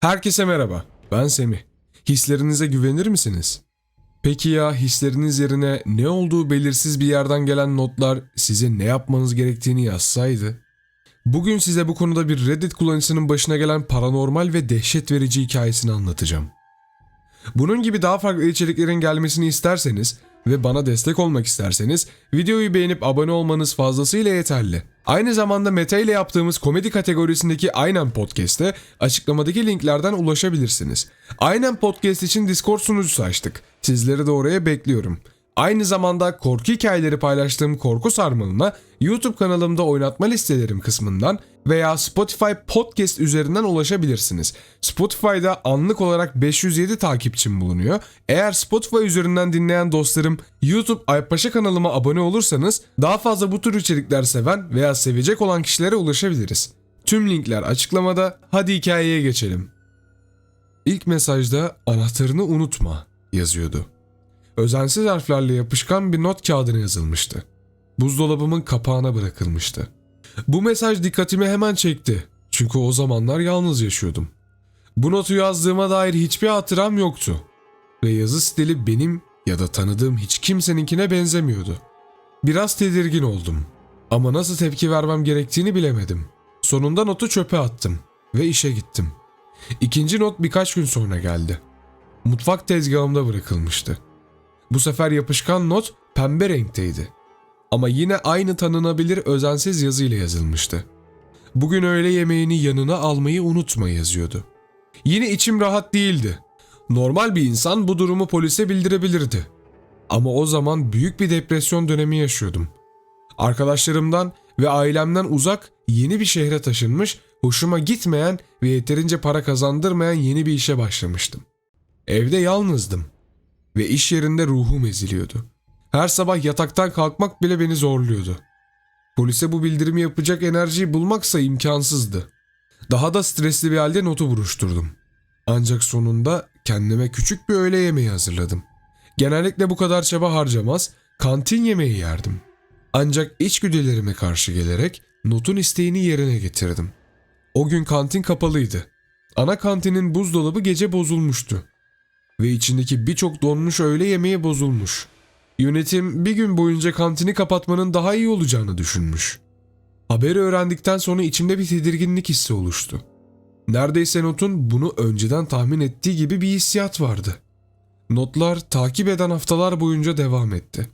Herkese merhaba, ben Semih. Hislerinize güvenir misiniz? Peki ya hisleriniz yerine ne olduğu belirsiz bir yerden gelen notlar size ne yapmanız gerektiğini yazsaydı? Bugün size bu konuda bir Reddit kullanıcısının başına gelen paranormal ve dehşet verici hikayesini anlatacağım. Bunun gibi daha farklı içeriklerin gelmesini isterseniz ve bana destek olmak isterseniz videoyu beğenip abone olmanız fazlasıyla yeterli. Aynı zamanda Mete ile yaptığımız komedi kategorisindeki Aynen Podcast'e açıklamadaki linklerden ulaşabilirsiniz. Aynen Podcast için Discord sunucusu açtık. Sizleri de oraya bekliyorum. Aynı zamanda korku hikayeleri paylaştığım Korku Sarmalı'na YouTube kanalımda oynatma listelerim kısmından veya Spotify Podcast üzerinden ulaşabilirsiniz. Spotify'da anlık olarak 507 takipçim bulunuyor. Eğer Spotify üzerinden dinleyen dostlarım YouTube Aypaşa kanalıma abone olursanız daha fazla bu tür içerikler seven veya sevecek olan kişilere ulaşabiliriz. Tüm linkler açıklamada. Hadi hikayeye geçelim. İlk mesajda anahtarını unutma yazıyordu. Özensiz harflerle yapışkan bir not kağıdına yazılmıştı. Buzdolabımın kapağına bırakılmıştı. Bu mesaj dikkatimi hemen çekti. Çünkü o zamanlar yalnız yaşıyordum. Bu notu yazdığıma dair hiçbir hatıram yoktu. Ve yazı stili benim ya da tanıdığım hiç kimseninkine benzemiyordu. Biraz tedirgin oldum. Ama nasıl tepki vermem gerektiğini bilemedim. Sonunda notu çöpe attım ve işe gittim. İkinci not birkaç gün sonra geldi. Mutfak tezgahımda bırakılmıştı. Bu sefer yapışkan not pembe renkteydi. Ama yine aynı tanınabilir özensiz yazıyla yazılmıştı. Bugün öğle yemeğini yanına almayı unutma yazıyordu. Yine içim rahat değildi. Normal bir insan bu durumu polise bildirebilirdi. Ama o zaman büyük bir depresyon dönemi yaşıyordum. Arkadaşlarımdan ve ailemden uzak yeni bir şehre taşınmış, hoşuma gitmeyen ve yeterince para kazandırmayan yeni bir işe başlamıştım. Evde yalnızdım ve iş yerinde ruhum eziliyordu. Her sabah yataktan kalkmak bile beni zorluyordu. Polise bu bildirimi yapacak enerjiyi bulmaksa imkansızdı. Daha da stresli bir halde notu buruşturdum. Ancak sonunda kendime küçük bir öğle yemeği hazırladım. Genellikle bu kadar çaba harcamaz, kantin yemeği yerdim. Ancak içgüdülerime karşı gelerek notun isteğini yerine getirdim. O gün kantin kapalıydı. Ana kantinin buzdolabı gece bozulmuştu ve içindeki birçok donmuş öğle yemeği bozulmuş. Yönetim bir gün boyunca kantini kapatmanın daha iyi olacağını düşünmüş. Haberi öğrendikten sonra içimde bir tedirginlik hissi oluştu. Neredeyse notun bunu önceden tahmin ettiği gibi bir hissiyat vardı. Notlar takip eden haftalar boyunca devam etti.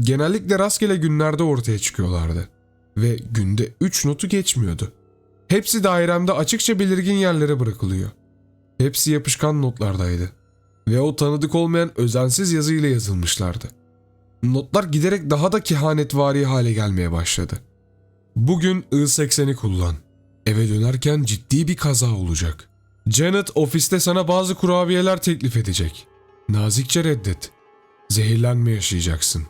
Genellikle rastgele günlerde ortaya çıkıyorlardı ve günde 3 notu geçmiyordu. Hepsi dairemde açıkça belirgin yerlere bırakılıyor. Hepsi yapışkan notlardaydı ve o tanıdık olmayan özensiz yazıyla yazılmışlardı. Notlar giderek daha da kehanetvari hale gelmeye başladı. Bugün I-80'i kullan. Eve dönerken ciddi bir kaza olacak. Janet ofiste sana bazı kurabiyeler teklif edecek. Nazikçe reddet. Zehirlenme yaşayacaksın.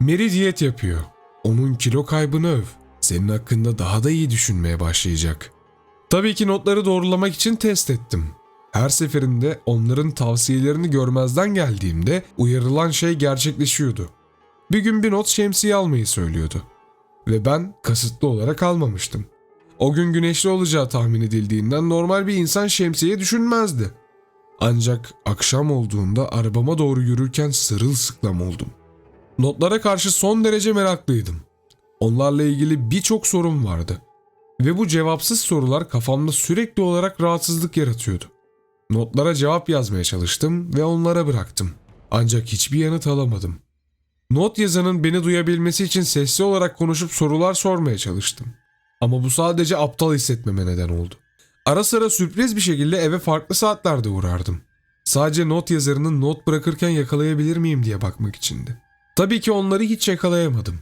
Mary diyet yapıyor. Onun kilo kaybını öv. Senin hakkında daha da iyi düşünmeye başlayacak. Tabii ki notları doğrulamak için test ettim. Her seferinde onların tavsiyelerini görmezden geldiğimde uyarılan şey gerçekleşiyordu. Bir gün bir not şemsiye almayı söylüyordu. Ve ben kasıtlı olarak almamıştım. O gün güneşli olacağı tahmin edildiğinden normal bir insan şemsiye düşünmezdi. Ancak akşam olduğunda arabama doğru yürürken sırılsıklam oldum. Notlara karşı son derece meraklıydım. Onlarla ilgili birçok sorun vardı. Ve bu cevapsız sorular kafamda sürekli olarak rahatsızlık yaratıyordu. Notlara cevap yazmaya çalıştım ve onlara bıraktım. Ancak hiçbir yanıt alamadım. Not yazanın beni duyabilmesi için sesli olarak konuşup sorular sormaya çalıştım. Ama bu sadece aptal hissetmeme neden oldu. Ara sıra sürpriz bir şekilde eve farklı saatlerde uğrardım. Sadece not yazarının not bırakırken yakalayabilir miyim diye bakmak içindi. Tabii ki onları hiç yakalayamadım.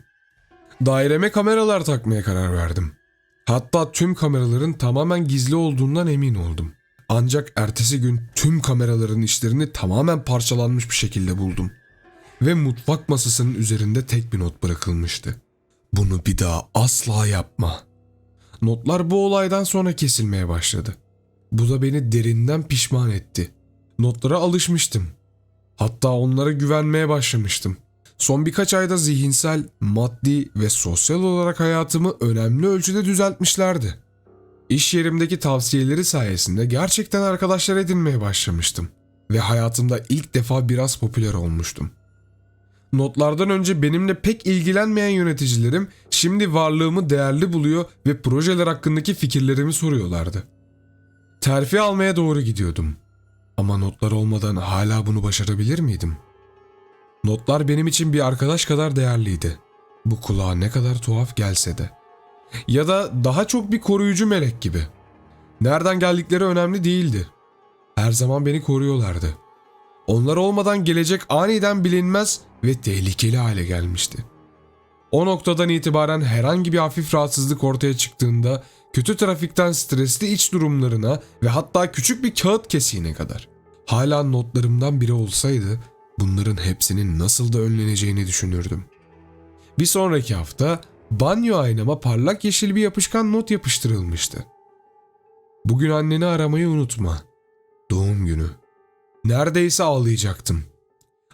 Daireme kameralar takmaya karar verdim. Hatta tüm kameraların tamamen gizli olduğundan emin oldum. Ancak ertesi gün tüm kameraların işlerini tamamen parçalanmış bir şekilde buldum. Ve mutfak masasının üzerinde tek bir not bırakılmıştı. Bunu bir daha asla yapma. Notlar bu olaydan sonra kesilmeye başladı. Bu da beni derinden pişman etti. Notlara alışmıştım. Hatta onlara güvenmeye başlamıştım. Son birkaç ayda zihinsel, maddi ve sosyal olarak hayatımı önemli ölçüde düzeltmişlerdi. İş yerimdeki tavsiyeleri sayesinde gerçekten arkadaşlar edinmeye başlamıştım ve hayatımda ilk defa biraz popüler olmuştum. Notlardan önce benimle pek ilgilenmeyen yöneticilerim şimdi varlığımı değerli buluyor ve projeler hakkındaki fikirlerimi soruyorlardı. Terfi almaya doğru gidiyordum. Ama notlar olmadan hala bunu başarabilir miydim? Notlar benim için bir arkadaş kadar değerliydi. Bu kulağa ne kadar tuhaf gelse de. Ya da daha çok bir koruyucu melek gibi. Nereden geldikleri önemli değildi. Her zaman beni koruyorlardı. Onlar olmadan gelecek aniden bilinmez ve tehlikeli hale gelmişti. O noktadan itibaren herhangi bir hafif rahatsızlık ortaya çıktığında kötü trafikten stresli iç durumlarına ve hatta küçük bir kağıt kesiğine kadar. Hala notlarımdan biri olsaydı bunların hepsinin nasıl da önleneceğini düşünürdüm. Bir sonraki hafta banyo aynama parlak yeşil bir yapışkan not yapıştırılmıştı. Bugün anneni aramayı unutma. Doğum günü. Neredeyse ağlayacaktım.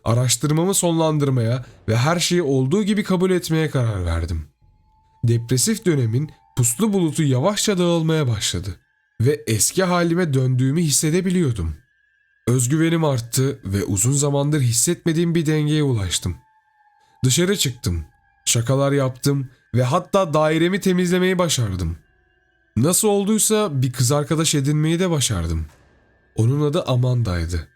Araştırmamı sonlandırmaya ve her şeyi olduğu gibi kabul etmeye karar verdim. Depresif dönemin puslu bulutu yavaşça dağılmaya başladı ve eski halime döndüğümü hissedebiliyordum. Özgüvenim arttı ve uzun zamandır hissetmediğim bir dengeye ulaştım. Dışarı çıktım, şakalar yaptım ve hatta dairemi temizlemeyi başardım. Nasıl olduysa bir kız arkadaş edinmeyi de başardım. Onun adı Amanda'ydı.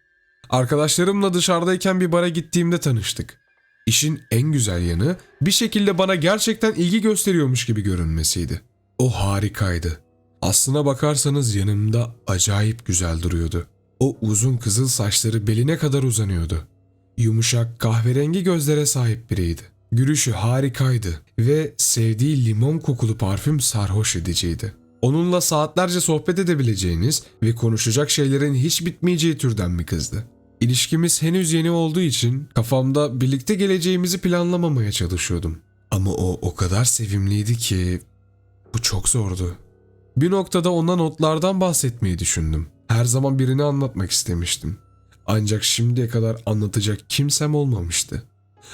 Arkadaşlarımla dışarıdayken bir bara gittiğimde tanıştık. İşin en güzel yanı bir şekilde bana gerçekten ilgi gösteriyormuş gibi görünmesiydi. O harikaydı. Aslına bakarsanız yanımda acayip güzel duruyordu. O uzun kızıl saçları beline kadar uzanıyordu. Yumuşak kahverengi gözlere sahip biriydi. Gülüşü harikaydı ve sevdiği limon kokulu parfüm sarhoş ediciydi. Onunla saatlerce sohbet edebileceğiniz ve konuşacak şeylerin hiç bitmeyeceği türden bir kızdı. İlişkimiz henüz yeni olduğu için kafamda birlikte geleceğimizi planlamamaya çalışıyordum. Ama o o kadar sevimliydi ki bu çok zordu. Bir noktada ona notlardan bahsetmeyi düşündüm. Her zaman birini anlatmak istemiştim. Ancak şimdiye kadar anlatacak kimsem olmamıştı.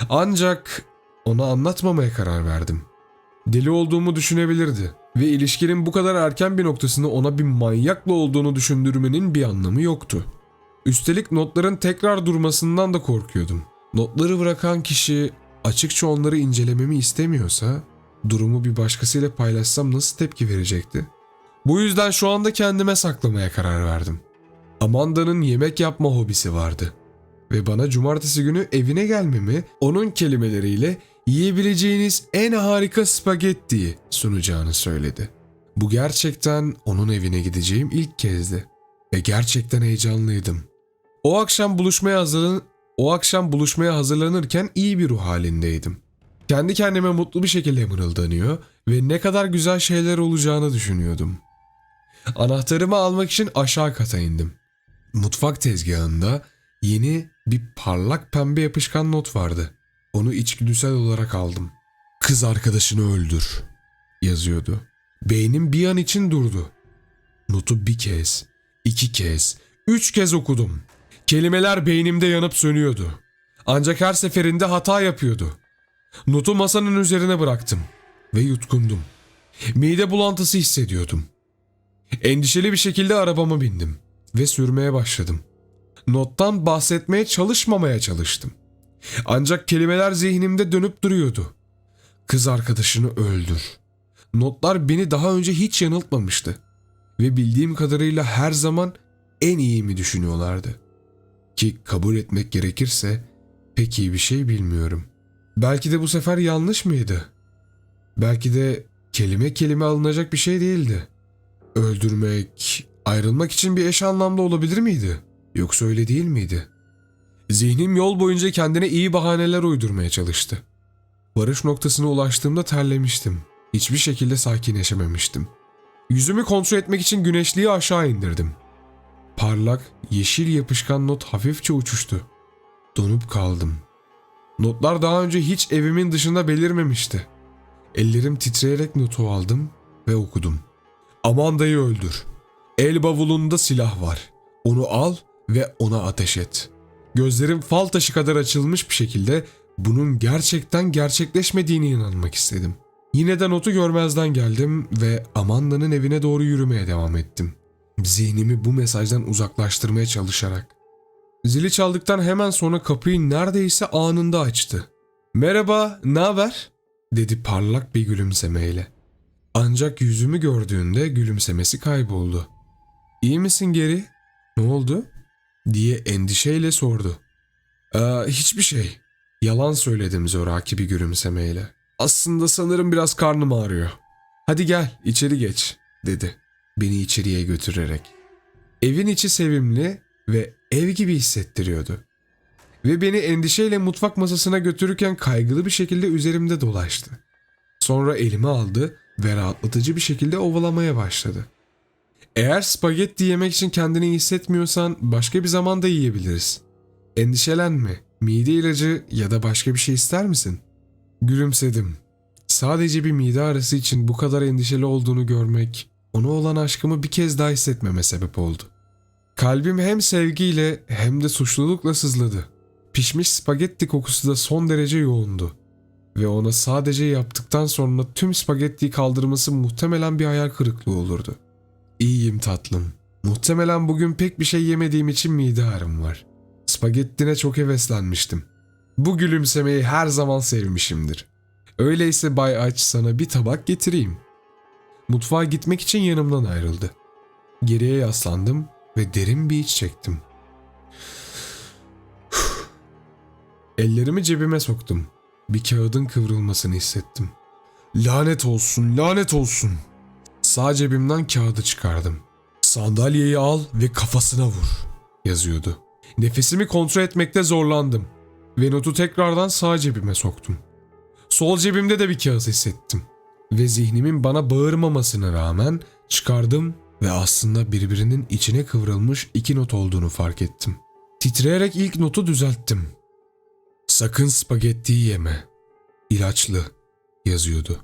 Ancak ona anlatmamaya karar verdim. Deli olduğumu düşünebilirdi ve ilişkinin bu kadar erken bir noktasını ona bir manyakla olduğunu düşündürmenin bir anlamı yoktu. Üstelik notların tekrar durmasından da korkuyordum. Notları bırakan kişi açıkça onları incelememi istemiyorsa durumu bir başkasıyla paylaşsam nasıl tepki verecekti? Bu yüzden şu anda kendime saklamaya karar verdim. Amanda'nın yemek yapma hobisi vardı ve bana cumartesi günü evine gelmemi onun kelimeleriyle yiyebileceğiniz en harika spagettiyi sunacağını söyledi. Bu gerçekten onun evine gideceğim ilk kezdi ve gerçekten heyecanlıydım. O akşam buluşmaya hazırlan o akşam buluşmaya hazırlanırken iyi bir ruh halindeydim. Kendi kendime mutlu bir şekilde mırıldanıyor ve ne kadar güzel şeyler olacağını düşünüyordum. Anahtarımı almak için aşağı kata indim. Mutfak tezgahında yeni bir parlak pembe yapışkan not vardı. Onu içgüdüsel olarak aldım. Kız arkadaşını öldür yazıyordu. Beynim bir an için durdu. Notu bir kez, iki kez, üç kez okudum. Kelimeler beynimde yanıp sönüyordu. Ancak her seferinde hata yapıyordu. Notu masanın üzerine bıraktım ve yutkundum. Mide bulantısı hissediyordum. Endişeli bir şekilde arabama bindim ve sürmeye başladım. Nottan bahsetmeye çalışmamaya çalıştım. Ancak kelimeler zihnimde dönüp duruyordu. Kız arkadaşını öldür. Notlar beni daha önce hiç yanıltmamıştı. Ve bildiğim kadarıyla her zaman en iyimi düşünüyorlardı. Ki kabul etmek gerekirse pek iyi bir şey bilmiyorum. Belki de bu sefer yanlış mıydı? Belki de kelime kelime alınacak bir şey değildi. Öldürmek, ayrılmak için bir eş anlamda olabilir miydi? Yoksa öyle değil miydi? Zihnim yol boyunca kendine iyi bahaneler uydurmaya çalıştı. Varış noktasına ulaştığımda terlemiştim. Hiçbir şekilde sakinleşememiştim. Yüzümü kontrol etmek için güneşliği aşağı indirdim. Parlak, yeşil yapışkan not hafifçe uçuştu. Donup kaldım. Notlar daha önce hiç evimin dışında belirmemişti. Ellerim titreyerek notu aldım ve okudum. Amanda'yı öldür. El bavulunda silah var. Onu al ve ona ateş et. Gözlerim fal taşı kadar açılmış bir şekilde bunun gerçekten gerçekleşmediğine inanmak istedim. Yine de notu görmezden geldim ve Amanda'nın evine doğru yürümeye devam ettim. Zihnimi bu mesajdan uzaklaştırmaya çalışarak. Zili çaldıktan hemen sonra kapıyı neredeyse anında açtı. Merhaba, ne haber? dedi parlak bir gülümsemeyle. Ancak yüzümü gördüğünde gülümsemesi kayboldu. İyi misin geri? Ne oldu? Diye endişeyle sordu. "Ee, hiçbir şey. Yalan söyledim zoraki bir gülümsemeyle. Aslında sanırım biraz karnım ağrıyor. Hadi gel içeri geç dedi beni içeriye götürerek. Evin içi sevimli ve ev gibi hissettiriyordu. Ve beni endişeyle mutfak masasına götürürken kaygılı bir şekilde üzerimde dolaştı. Sonra elime aldı ve rahatlatıcı bir şekilde ovalamaya başladı. Eğer spagetti yemek için kendini iyi hissetmiyorsan başka bir zaman da yiyebiliriz. Endişelenme, mide ilacı ya da başka bir şey ister misin? Gülümsedim. Sadece bir mide ağrısı için bu kadar endişeli olduğunu görmek, ona olan aşkımı bir kez daha hissetmeme sebep oldu. Kalbim hem sevgiyle hem de suçlulukla sızladı. Pişmiş spagetti kokusu da son derece yoğundu. Ve ona sadece yaptıktan sonra tüm spagettiyi kaldırması muhtemelen bir hayal kırıklığı olurdu. İyiyim tatlım. Muhtemelen bugün pek bir şey yemediğim için mide ağrım var. Spagettine çok heveslenmiştim. Bu gülümsemeyi her zaman sevmişimdir. Öyleyse Bay Aç sana bir tabak getireyim. Mutfağa gitmek için yanımdan ayrıldı. Geriye yaslandım ve derin bir iç çektim. Ellerimi cebime soktum. Bir kağıdın kıvrılmasını hissettim. Lanet olsun, lanet olsun. Sağ cebimden kağıdı çıkardım. Sandalyeyi al ve kafasına vur yazıyordu. Nefesimi kontrol etmekte zorlandım ve notu tekrardan sağ cebime soktum. Sol cebimde de bir kağıt hissettim ve zihnimin bana bağırmamasına rağmen çıkardım ve aslında birbirinin içine kıvrılmış iki not olduğunu fark ettim. Titreyerek ilk notu düzelttim. Sakın spagettiyi yeme. İlaçlı yazıyordu.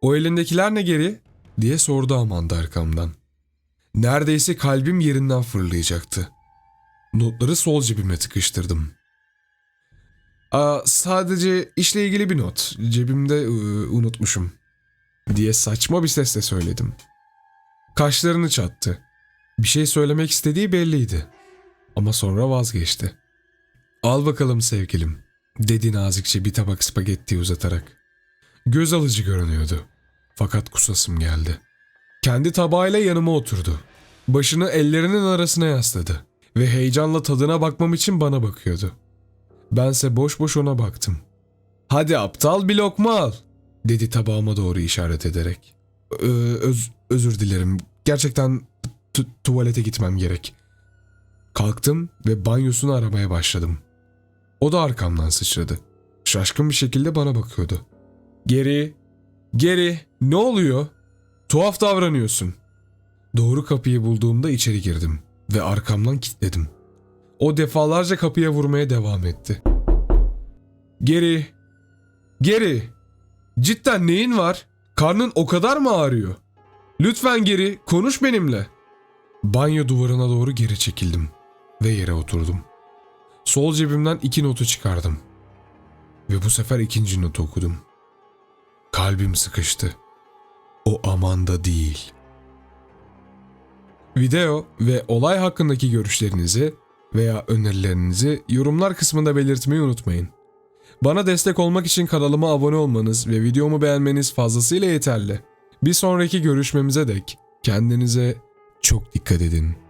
O elindekiler ne geri? Diye sordu Amanda arkamdan. Neredeyse kalbim yerinden fırlayacaktı. Notları sol cebime tıkıştırdım. Aa, sadece işle ilgili bir not. Cebimde ıı, unutmuşum. Diye saçma bir sesle söyledim. Kaşlarını çattı. Bir şey söylemek istediği belliydi. Ama sonra vazgeçti. Al bakalım sevgilim, dedi nazikçe bir tabak spagetti uzatarak. Göz alıcı görünüyordu. Fakat kusasım geldi. Kendi tabağıyla yanıma oturdu. Başını ellerinin arasına yasladı ve heyecanla tadına bakmam için bana bakıyordu. Bense boş boş ona baktım. Hadi aptal bir lokma al, dedi tabağıma doğru işaret ederek. "Ö- öz, özür dilerim. Gerçekten tu- tuvalete gitmem gerek. Kalktım ve banyosunu aramaya başladım. O da arkamdan sıçradı. Şaşkın bir şekilde bana bakıyordu. Geri, geri, ne oluyor? Tuhaf davranıyorsun. Doğru kapıyı bulduğumda içeri girdim ve arkamdan kilitledim. O defalarca kapıya vurmaya devam etti. Geri, geri. Cidden neyin var? Karnın o kadar mı ağrıyor? Lütfen geri, konuş benimle. Banyo duvarına doğru geri çekildim ve yere oturdum. Sol cebimden iki notu çıkardım. Ve bu sefer ikinci notu okudum. Kalbim sıkıştı. O Amanda değil. Video ve olay hakkındaki görüşlerinizi veya önerilerinizi yorumlar kısmında belirtmeyi unutmayın. Bana destek olmak için kanalıma abone olmanız ve videomu beğenmeniz fazlasıyla yeterli. Bir sonraki görüşmemize dek kendinize çok dikkat edin.